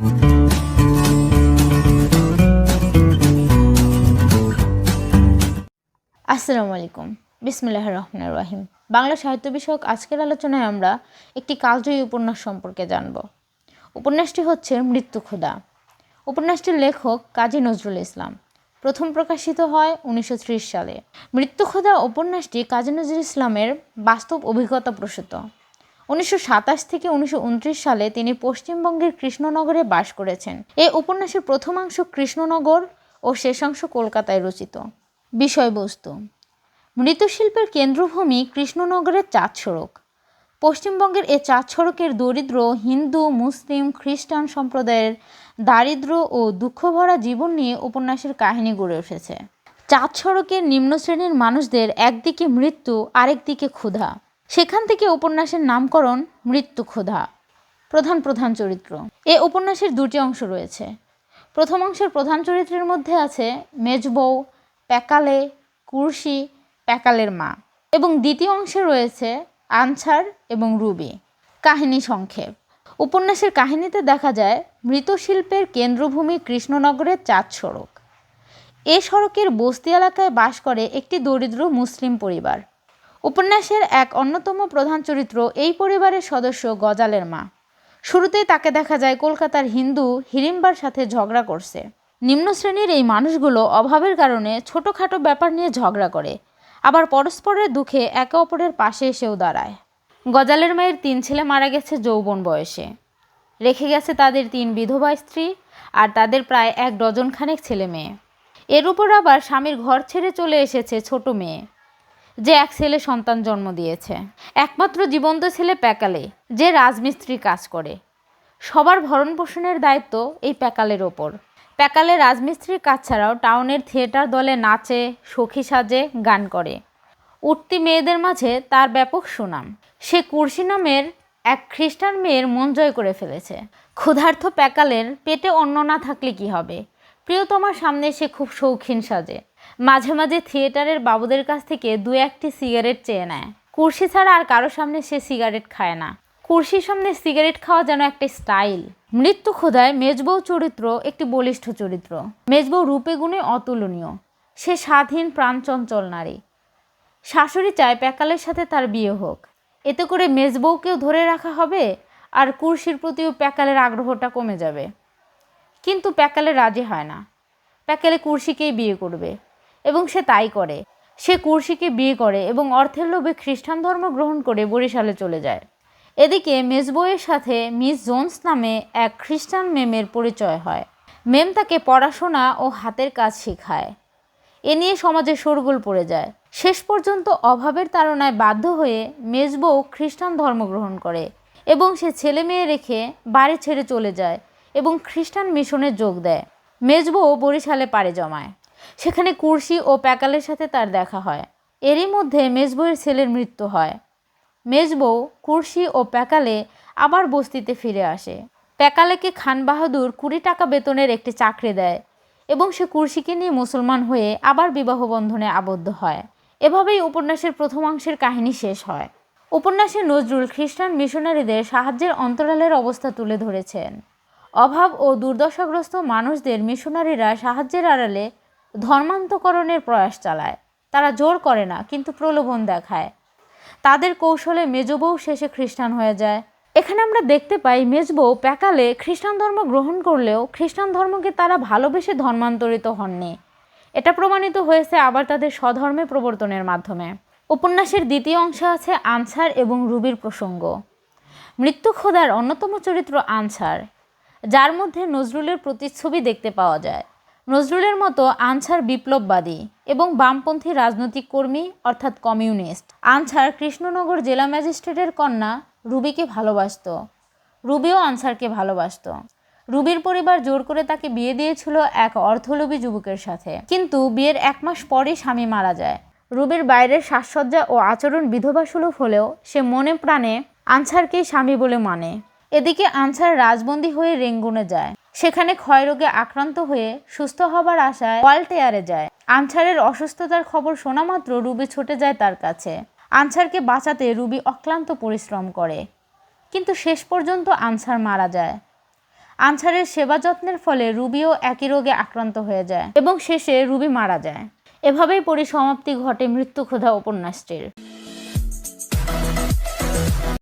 আসসালামু আলাইকুম। বিসমিল্লাহ রহমান রহিম। বাংলা সাহিত্য বিষয়ক আজকের আলোচনায় আমরা একটি কালজয়ী উপন্যাস সম্পর্কে জানব। উপন্যাসটি হচ্ছে মৃত্যু ক্ষুধা উপন্যাসটির লেখক কাজী নজরুল ইসলাম। প্রথম প্রকাশিত হয় উনিশশো ত্রিশ সালে। মৃত্যু ক্ষুধা উপন্যাসটি কাজী নজরুল ইসলামের বাস্তব অভিজ্ঞতা প্রসূত। উনিশশো সাতাশ থেকে উনিশশো উনত্রিশ সালে তিনি পশ্চিমবঙ্গের কৃষ্ণনগরে বাস করেছেন। এ উপন্যাসের প্রথমাংশ কৃষ্ণনগর ও শেষাংশ কলকাতায় রচিত। বিষয়বস্তু, মৃৎশিল্পের কেন্দ্রভূমি কৃষ্ণনগরের চাঁদ সড়ক পশ্চিমবঙ্গের এ চাঁদ সড়কের দরিদ্র, হিন্দু, মুসলিম, খ্রিস্টান সম্প্রদায়ের দারিদ্র ও দুঃখভরা জীবন নিয়ে উপন্যাসের কাহিনী গড়ে উঠেছে। চাঁদ সড়কের নিম্ন শ্রেণির মানুষদের একদিকে মৃত্যু, আরেকদিকে ক্ষুধা। সেখান থেকে উপন্যাসের নামকরণ মৃত্যু ক্ষুধা। প্রধান প্রধান চরিত্র। এ উপন্যাসের দুটি অংশ রয়েছে। প্রথম অংশের প্রধান চরিত্রের মধ্যে আছে মেজবউ প্যাকালে কুর্সি প্যাকালের মা। এবং দ্বিতীয় অংশে রয়েছে আনসার এবং রুবি। কাহিনী সংক্ষেপ। উপন্যাসের কাহিনীতে দেখা যায় মৃৎশিল্পের কেন্দ্রভূমি কৃষ্ণনগরের চাঁদ সড়ক। এ সড়কের বস্তি এলাকায় বাস করে একটি দরিদ্র মুসলিম পরিবার। উপন্যাসের এক অন্যতম প্রধান চরিত্র এই পরিবারের সদস্য গজালের মা। শুরুতেই তাকে দেখা যায় কলকাতার হিন্দু হিড়িম্বার সাথে ঝগড়া করছে। নিম্ন শ্রেণির এই মানুষগুলো অভাবের কারণে ছোটোখাটো ব্যাপার নিয়ে ঝগড়া করে। আবার পরস্পরের দুঃখে একে অপরের পাশে এসেও দাঁড়ায়। গজালের মায়ের তিন ছেলে মারা গেছে যৌবন বয়সে। রেখে গেছে তাদের তিন বিধবা স্ত্রী আর তাদের প্রায় এক ডজনখানেক ছেলে মেয়ে। এর উপর আবার স্বামীর ঘর ছেড়ে চলে এসেছে ছোট মেয়ে। যে এক ছেলে সন্তান জন্ম দিয়েছে। একমাত্র জীবন্ত ছেলে প্যাকালে যে রাজমিস্ত্রি কাজ করে। সবার ভরণ পোষণের দায়িত্ব এই প্যাকালের ওপর। প্যাকালে রাজমিস্ত্রির কাজ ছাড়াও টাউনের থিয়েটার দলে নাচে, সখী সাজে, গান করে। উঠতি মেয়েদের মাঝে তার ব্যাপক সুনাম। সে কুর্সি নামের এক খ্রিস্টান মেয়ের মন জয় করে ফেলেছে। ক্ষুধার্থ প্যাকালের পেটে অন্ন না থাকলে কি হবে? প্রিয়তমার সামনে সে খুব শৌখিন সাজে। মাঝে মাঝে থিয়েটারের বাবুদের কাছ থেকে দু একটি সিগারেট চেয়ে নেয়। কুর্সি ছাড়া আর কারও সামনে সে সিগারেট খায় না। কুর্সির সামনে সিগারেট খাওয়া যেন একটা স্টাইল। মৃত্যু ক্ষুধায় মেজবউ চরিত্র একটি বলিষ্ঠ চরিত্র। মেজবউ রূপে গুণে অতুলনীয়। সে স্বাধীন, প্রাণচঞ্চল নারী। শাশুড়ি চায় প্যাকালের সাথে তার বিয়ে হোক। এতে করে মেজবউকেও ধরে রাখা হবে আর কুর্সির প্রতিও প্যাকালের আগ্রহটা কমে যাবে। কিন্তু প্যাকালে রাজি হয় না। প্যাকালে কুর্সিকেই বিয়ে করবে। এবং সে তাই করে। সে কুর্সিকে বিয়ে করে এবং অর্থের লোভে খ্রিস্টান ধর্ম গ্রহণ করে বরিশালে চলে যায়। এদিকে মেজবইয়ের সাথে মিস জোন্স নামে এক খ্রিস্টান মেমের পরিচয় হয়। মেম তাকে পড়াশোনা ও হাতের কাজ শেখায়। এ নিয়ে সমাজে শোরগোল পড়ে যায়। শেষ পর্যন্ত অভাবের তাড়নায় বাধ্য হয়ে মেজবউ খ্রিস্টান ধর্ম গ্রহণ করে এবং সে ছেলে মেয়ে রেখে বাড়ি ছেড়ে চলে যায় এবং খ্রিস্টান মিশনে যোগ দেয়। মেজবউ বরিশালে পাড়ে জমায়। সেখানে কুর্সি ও প্যাকালের সাথে তার দেখা হয়। এরই মধ্যে মেজবউয়ের ছেলের মৃত্যু হয়। মেজবউ কুর্সি ও প্যাকালে আবার বস্তিতে ফিরে আসে। প্যাকালেকে খান বাহাদুর কুড়ি টাকা বেতনের একটি চাকরি দেয় এবং সে কুর্সিকে নিয়ে মুসলমান হয়ে আবার বিবাহ বন্ধনে আবদ্ধ হয়। এভাবেই উপন্যাসের প্রথমাংশের কাহিনী শেষ হয়। উপন্যাসে নজরুল খ্রিস্টান মিশনারিদের সাহায্যের অন্তরালের অবস্থা তুলে ধরেছেন। অভাব ও দুর্দশাগ্রস্ত মানুষদের মিশনারিরা সাহায্যের আড়ালে ধর্মান্তকরণের প্রয়াস চালায়। তারা জোর করে না, কিন্তু প্রলোভন দেখায়। তাদের কৌশলে মেজবউ শেষে খ্রিস্টান হয়ে যায়। এখানে আমরা দেখতে পাই মেজবউ প্যাকালে খ্রিস্টান ধর্ম গ্রহণ করলেও খ্রিস্টান ধর্মকে তারা ভালোবেসে ধর্মান্তরিত হননি। এটা প্রমাণিত হয়েছে আবার তাদের স্বধর্মে প্রবর্তনের মাধ্যমে। উপন্যাসের দ্বিতীয় অংশে আছে আনসার এবং রুবির প্রসঙ্গ। মৃত্যু খোদার অন্যতম চরিত্র আনসার, যার মধ্যে নজরুলের প্রতিচ্ছবি দেখতে পাওয়া যায়। নজরুলের মতো আনসার বিপ্লববাদী এবং বামপন্থী রাজনৈতিক কর্মী, অর্থাৎ কমিউনিস্ট। আনসার কৃষ্ণনগর জেলা ম্যাজিস্ট্রেটের কন্যা রুবিকে ভালোবাসত। রুবিও আনসারকে ভালোবাসত। রুবির পরিবার জোর করে তাকে বিয়ে দিয়েছিল এক অর্থলোভী যুবকের সাথে। কিন্তু বিয়ের এক মাস পরই স্বামী মারা যায়। রুবির বাইরের সাজসজ্জা ও আচরণ বিধবাসুলভ হলেও সে মনে প্রাণে আনসারকেই স্বামী বলে মানে। এদিকে আনসার রাজবন্দী হয়ে রেঙ্গুনে যায়। সেখানে ক্ষয়রোগে আক্রান্ত হয়ে সুস্থ হবার আশায় ওয়ালটেয়ারে যায়। আনসারের অসুস্থতার খবর শোনা মাত্র রুবি ছুটে যায় তার কাছে। আনসারকে বাঁচাতে রুবি অক্লান্ত পরিশ্রম করে। কিন্তু শেষ পর্যন্ত আনসার মারা যায়। আনসারের সেবা যত্নের ফলে রুবিও একই রোগে আক্রান্ত হয়ে যায় এবং শেষে রুবি মারা যায়। এভাবেই পরিসমাপ্তি ঘটে মৃত্যু ক্ষুধা উপন্যাসটির।